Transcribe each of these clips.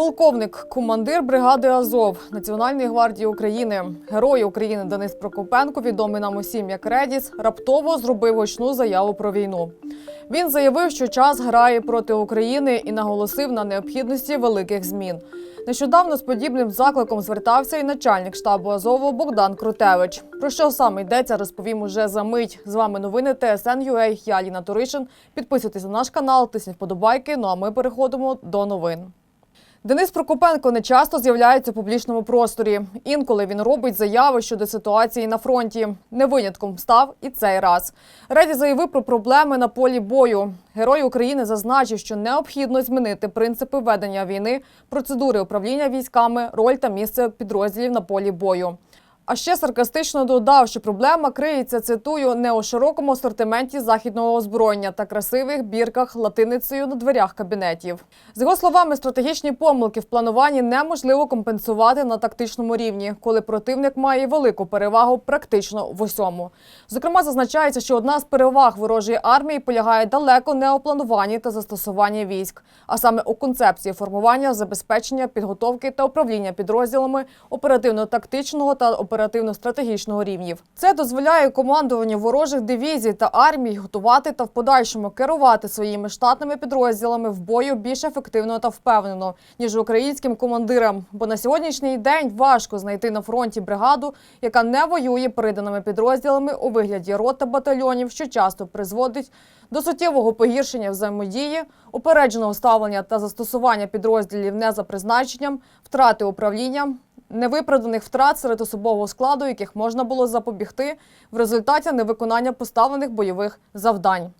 Полковник, командир бригади Азов Національної гвардії України, герой України Денис Прокопенко, відомий нам усім як Редіс, раптово зробив гучну заяву про війну. Він заявив, що час грає проти України і наголосив на необхідності великих змін. Нещодавно з подібним закликом звертався і начальник штабу Азову Богдан Крутевич. Про що саме йдеться, розповім уже за мить. З вами новини ТСН.UA, Я Аліна Туришин. Підписуйтесь на наш канал, тисніть вподобайки. Ну а ми переходимо до новин. Денис Прокопенко не часто з'являється у публічному просторі. Інколи він робить заяви щодо ситуації на фронті. Не винятком став і цей раз. Реді заявив про проблеми на полі бою. Герой України зазначив, що необхідно змінити принципи ведення війни, процедури управління військами, роль та місце підрозділів на полі бою. А ще саркастично додав, що проблема криється, цитую, не у широкому асортименті західного озброєння та красивих бірках латиницею на дверях кабінетів. З його словами, стратегічні помилки в плануванні неможливо компенсувати на тактичному рівні, коли противник має велику перевагу практично в усьому. Зокрема, зазначається, що одна з переваг ворожої армії полягає далеко не у плануванні та застосуванні військ, а саме у концепції формування, забезпечення, підготовки та управління підрозділами оперативно-тактичного та оперативно-стратегічного рівнів. Це дозволяє командуванню ворожих дивізій та армій готувати та в подальшому керувати своїми штатними підрозділами в бою більш ефективно та впевнено, ніж українським командирам. Бо на сьогоднішній день важко знайти на фронті бригаду, яка не воює приданими підрозділами у вигляді рот та батальйонів, що часто призводить до суттєвого погіршення взаємодії, упередженого ставлення та застосування підрозділів не за призначенням, втрати управління, невиправданих втрат серед особового складу, яких можна було запобігти в результаті невиконання поставлених бойових завдань.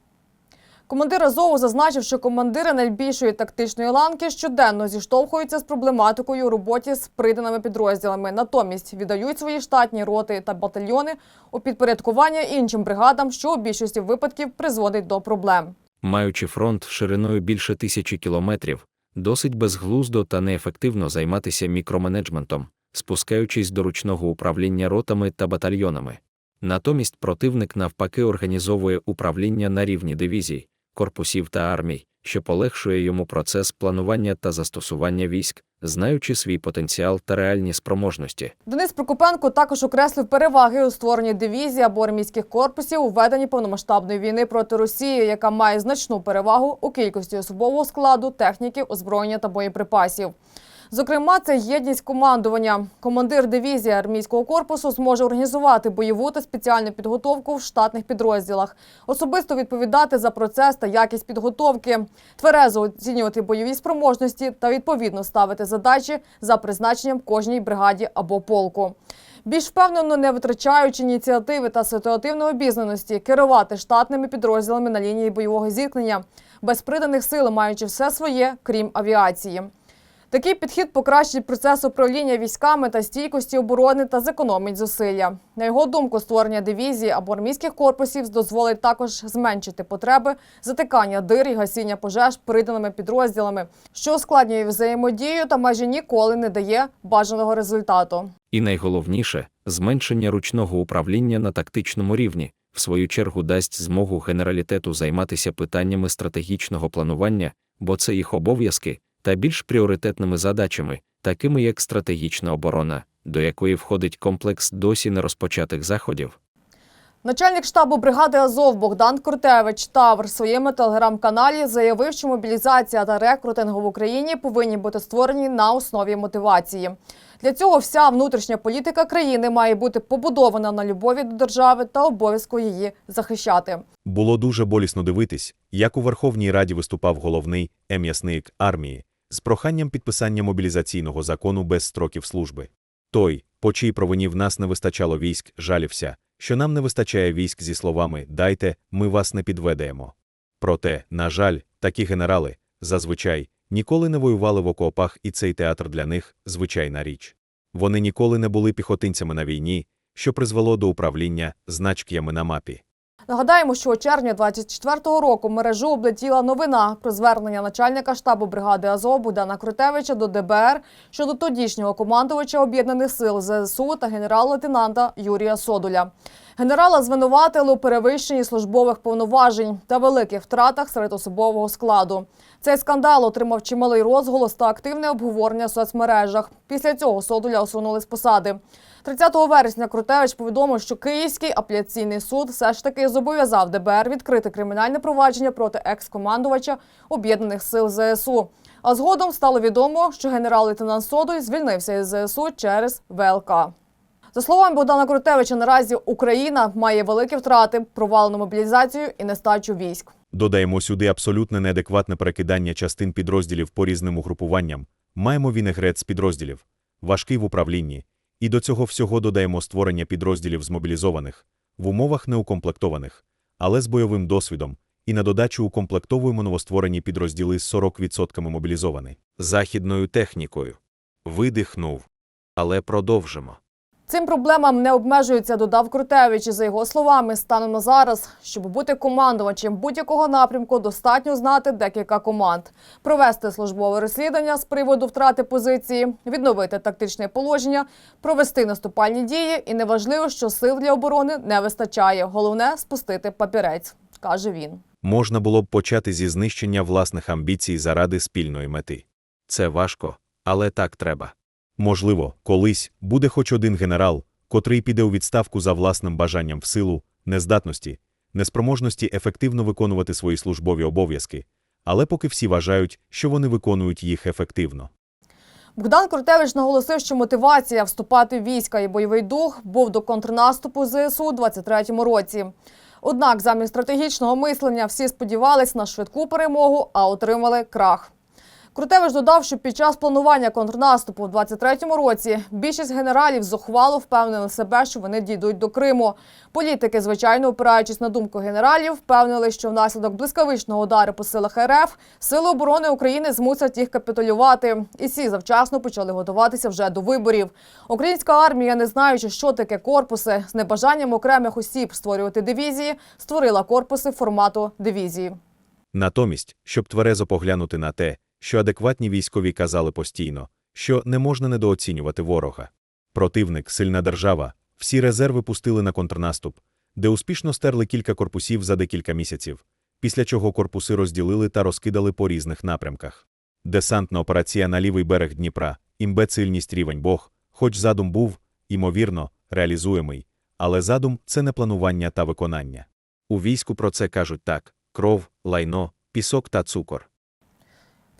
Командир Азову зазначив, що командири найбільшої тактичної ланки щоденно зіштовхуються з проблематикою у роботі з приданими підрозділами. Натомість віддають свої штатні роти та батальйони у підпорядкування іншим бригадам, що у більшості випадків призводить до проблем. Маючи фронт шириною більше тисячі кілометрів, досить безглуздо та неефективно займатися мікроменеджментом, спускаючись до ручного управління ротами та батальйонами. Натомість противник навпаки організовує управління на рівні дивізій, корпусів та армій, що полегшує йому процес планування та застосування військ, знаючи свій потенціал та реальні спроможності. Денис Прокопенко також окреслив переваги у створенні дивізій або армійських корпусів у веденні повномасштабної війни проти Росії, яка має значну перевагу у кількості особового складу, техніки, озброєння та боєприпасів. Зокрема, це єдність командування. Командир дивізії армійського корпусу зможе організувати бойову та спеціальну підготовку в штатних підрозділах, особисто відповідати за процес та якість підготовки, тверезо оцінювати бойові спроможності та відповідно ставити задачі за призначенням кожній бригаді або полку. Більш впевнено, не витрачаючи ініціативи та ситуативної обізнаності, керувати штатними підрозділами на лінії бойового зіткнення, без приданих сил, маючи все своє, крім авіації. Такий підхід покращить процес управління військами та стійкості оборони та зекономить зусилля. На його думку, створення дивізії або армійських корпусів дозволить також зменшити потреби затикання дир і гасіння пожеж приданими підрозділами, що ускладнює взаємодію та майже ніколи не дає бажаного результату. І найголовніше зменшення ручного управління на тактичному рівні, в свою чергу дасть змогу генералітету займатися питаннями стратегічного планування, бо це їх обов'язки, та більш пріоритетними задачами, такими як стратегічна оборона, до якої входить комплекс досі нерозпочатих заходів. Начальник штабу бригади Азов Богдан Крутевич Тавр в своєму телеграм-каналі заявив, що мобілізація та рекрутинг в Україні повинні бути створені на основі мотивації. Для цього вся внутрішня політика країни має бути побудована на любові до держави та обов'язку її захищати. Було дуже болісно дивитись, як у Верховній Раді виступав головний ем'ясник армії з проханням підписання мобілізаційного закону без строків служби. Той, по чиїй провині в нас не вистачало військ, жалівся, що нам не вистачає військ зі словами «дайте, ми вас не підведемо». Проте, на жаль, такі генерали, зазвичай, ніколи не воювали в окопах, і цей театр для них – звичайна річ. Вони ніколи не були піхотинцями на війні, що призвело до управління значками на мапі. Нагадаємо, що у червні 24-го року мережу облетіла новина про звернення начальника штабу бригади АЗО Богдана Крутевича до ДБР щодо тодішнього командувача об'єднаних сил ЗСУ та генерал-лейтенанта Юрія Содуля. Генерала звинуватили у перевищенні службових повноважень та великих втратах серед особового складу. Цей скандал отримав чималий розголос та активне обговорення в соцмережах. Після цього Содуля усунули з посади. 30 вересня Крутевич повідомив, що Київський апеляційний суд все ж таки зобов'язав ДБР відкрити кримінальне провадження проти екс-командувача об'єднаних сил ЗСУ. А згодом стало відомо, що генерал-лейтенант Содуль звільнився із ЗСУ через ВЛК. За словами Богдана Крутевича, наразі Україна має великі втрати, провалену мобілізацію і нестачу військ. Додаємо сюди абсолютне неадекватне перекидання частин підрозділів по різним угрупуванням. Маємо вінегрет з підрозділів, важкий в управлінні. І до цього всього додаємо створення підрозділів змобілізованих, в умовах неукомплектованих, але з бойовим досвідом, і на додачу укомплектовуємо новостворені підрозділи з 40% мобілізовані. Західною технікою. Видихнув. Але продовжимо. Цим проблемам не обмежується, додав Крутевич. За його словами, станом на зараз, щоб бути командувачем будь-якого напрямку, достатньо знати декілька команд, провести службове розслідування з приводу втрати позиції, відновити тактичне положення, провести наступальні дії. І неважливо, що сил для оборони не вистачає. Головне спустити папірець, каже він. Можна було б почати зі знищення власних амбіцій заради спільної мети. Це важко, але так треба. Можливо, колись буде хоч один генерал, котрий піде у відставку за власним бажанням в силу, нездатності, неспроможності ефективно виконувати свої службові обов'язки, але поки всі вважають, що вони виконують їх ефективно. Богдан Крутевич наголосив, що мотивація вступати в війська і бойовий дух був до контрнаступу ЗСУ у 23-му році. Однак, замість стратегічного мислення всі сподівались на швидку перемогу, а отримали крах. Крутевич додав, що під час планування контрнаступу в 23-му році більшість генералів зухвало впевнили себе, що вони дійдуть до Криму. Політики, звичайно, опираючись на думку генералів, впевнили, що внаслідок блискавичного удару по силах РФ сили оборони України змусять їх капітулювати. І всі завчасно почали готуватися вже до виборів. Українська армія, не знаючи, що таке корпуси, з небажанням окремих осіб створювати дивізії, створила корпуси формату дивізії. Натомість, щоб тверезо поглянути на те, що адекватні військові казали постійно, що не можна недооцінювати ворога. Противник, сильна держава, всі резерви пустили на контрнаступ, де успішно стерли кілька корпусів за декілька місяців, після чого корпуси розділили та розкидали по різних напрямках. Десантна операція на лівий берег Дніпра, імбецильність рівень Бог, хоч задум був, імовірно, реалізуємий, але задум це не планування та виконання. У війську про це кажуть так: кров, лайно, пісок та цукор.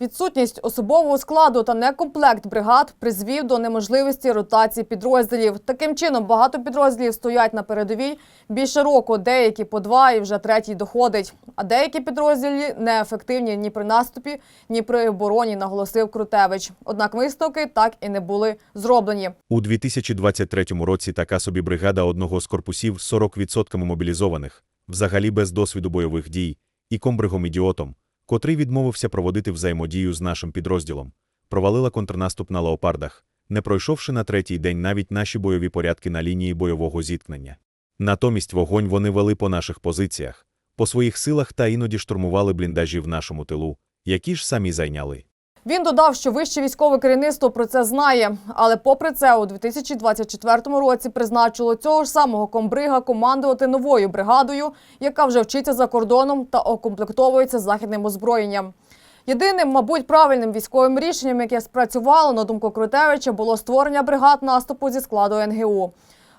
Відсутність особового складу та некомплект бригад призвів до неможливості ротації підрозділів. Таким чином, багато підрозділів стоять на передовій більше року, деякі по два і вже третій доходить. А деякі підрозділі неефективні ні при наступі, ні при обороні, наголосив Крутевич. Однак висновки так і не були зроблені. У 2023 році така собі бригада одного з корпусів з 40% мобілізованих, взагалі без досвіду бойових дій, і комбригом-ідіотом, котрий відмовився проводити взаємодію з нашим підрозділом, провалила контрнаступ на леопардах, не пройшовши на третій день навіть наші бойові порядки на лінії бойового зіткнення. Натомість вогонь вони вели по наших позиціях, по своїх силах та іноді штурмували бліндажі в нашому тилу, які ж самі зайняли. Він додав, що вище військове керівництво про це знає, але попри це у 2024 році призначило цього ж самого комбрига командувати новою бригадою, яка вже вчиться за кордоном та окомплектовується західним озброєнням. Єдиним, мабуть, правильним військовим рішенням, яке спрацювало на думку Крутевича, було створення бригад наступу зі складу НГУ.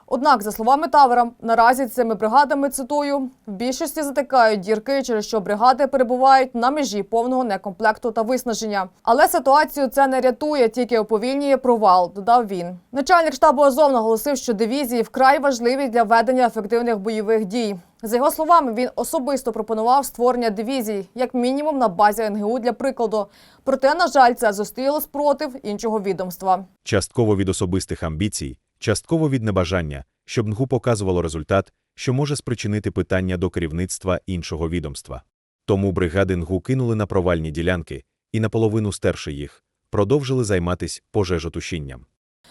Однак, за словами Тавера, наразі цими бригадами цитую в більшості затикають дірки, через що бригади перебувають на межі повного некомплекту та виснаження. Але ситуацію це не рятує, тільки уповільнює провал. Додав він. Начальник штабу Азов наголосив, що дивізії вкрай важливі для ведення ефективних бойових дій. За його словами, він особисто пропонував створення дивізій, як мінімум на базі НГУ для прикладу. Проте, на жаль, це зустріло спротив іншого відомства. Частково від особистих амбіцій, частково від небажання, щоб НГУ показувало результат, що може спричинити питання до керівництва іншого відомства. Тому бригади НГУ кинули на провальні ділянки і наполовину стерши їх, продовжили займатись пожежотушінням.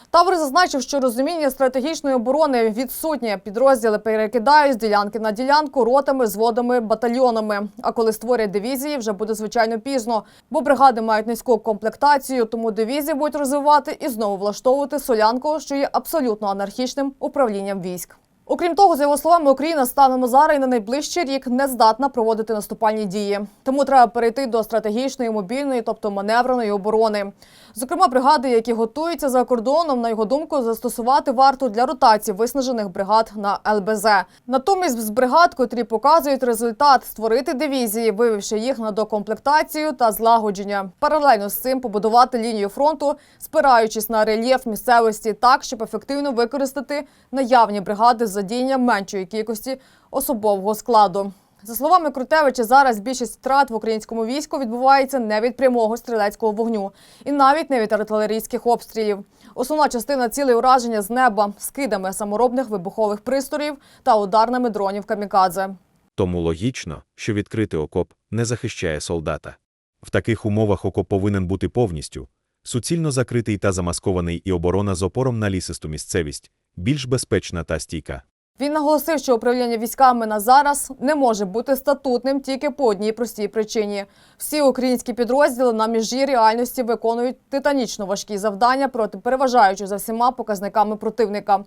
Тавр зазначив, що розуміння стратегічної оборони відсутнє. Підрозділи перекидають з ділянки на ділянку ротами, зводами, батальйонами. А коли створять дивізії, вже буде звичайно пізно, бо бригади мають низьку комплектацію, тому дивізії будуть розвивати і знову влаштовувати солянку, що є абсолютно анархічним управлінням військ. Окрім того, за його словами, Україна станом зараз і на найближчий рік не здатна проводити наступальні дії. Тому треба перейти до стратегічної, мобільної, тобто маневреної оборони. Зокрема, бригади, які готуються за кордоном, на його думку, застосувати варту для ротації виснажених бригад на ЛБЗ. Натомість з бригад, котрі показують результат, створити дивізії, вивівши їх на докомплектацію та злагодження. Паралельно з цим побудувати лінію фронту, спираючись на рельєф місцевості, так щоб ефективно використати наявні бригади з задіянням меншої кількості особового складу. За словами Крутевича, зараз більшість втрат в українському війську відбувається не від прямого стрілецького вогню і навіть не від артилерійських обстрілів. Основна частина цілей ураження з неба скидами саморобних вибухових пристроїв та ударними дронів камікадзе. Тому логічно, що відкритий окоп не захищає солдата. В таких умовах окоп повинен бути повністю суцільно закритий та замаскований і оборона з опором на лісисту місцевість більш безпечна та стійка. Він наголосив, що управління військами на зараз не може бути статутним тільки по одній простій причині. Всі українські підрозділи на межі реальності виконують титанічно важкі завдання проти переважаючи за всіма показниками противника.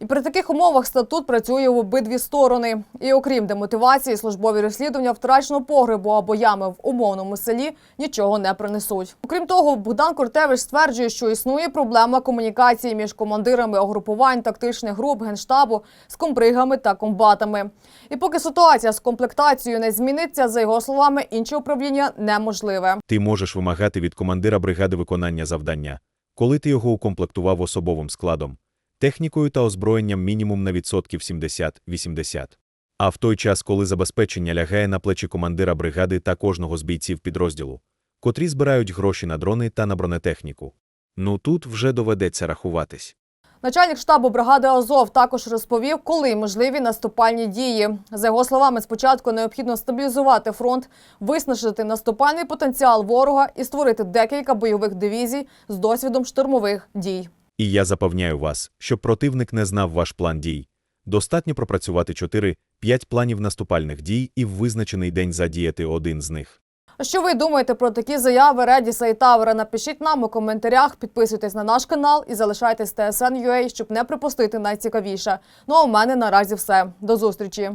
І при таких умовах статут працює в обидві сторони. І окрім демотивації, службові розслідування втраченого погребу або ями в умовному селі нічого не принесуть. Окрім того, Богдан Куртевич стверджує, що існує проблема комунікації між командирами угрупувань тактичних груп генштабу з комбригами та комбатами. І поки ситуація з комплектацією не зміниться, за його словами, інше управління неможливе. Ти можеш вимагати від командира бригади виконання завдання, коли ти його укомплектував особовим складом, технікою та озброєнням мінімум на відсотків 70-80. А в той час, коли забезпечення лягає на плечі командира бригади та кожного з бійців підрозділу, котрі збирають гроші на дрони та на бронетехніку. Ну тут вже доведеться рахуватись. Начальник штабу бригади Азов також розповів, коли можливі наступальні дії. За його словами, спочатку необхідно стабілізувати фронт, виснажити наступальний потенціал ворога і створити декілька бойових дивізій з досвідом штурмових дій. І я запевняю вас, щоб противник не знав ваш план дій. Достатньо пропрацювати 4-5 планів наступальних дій і в визначений день задіяти один з них. Що ви думаєте про такі заяви Редіса і Тавера? Напишіть нам у коментарях, підписуйтесь на наш канал і залишайтесь TSN.ua, щоб не пропустити найцікавіше. Ну а у мене наразі все. До зустрічі.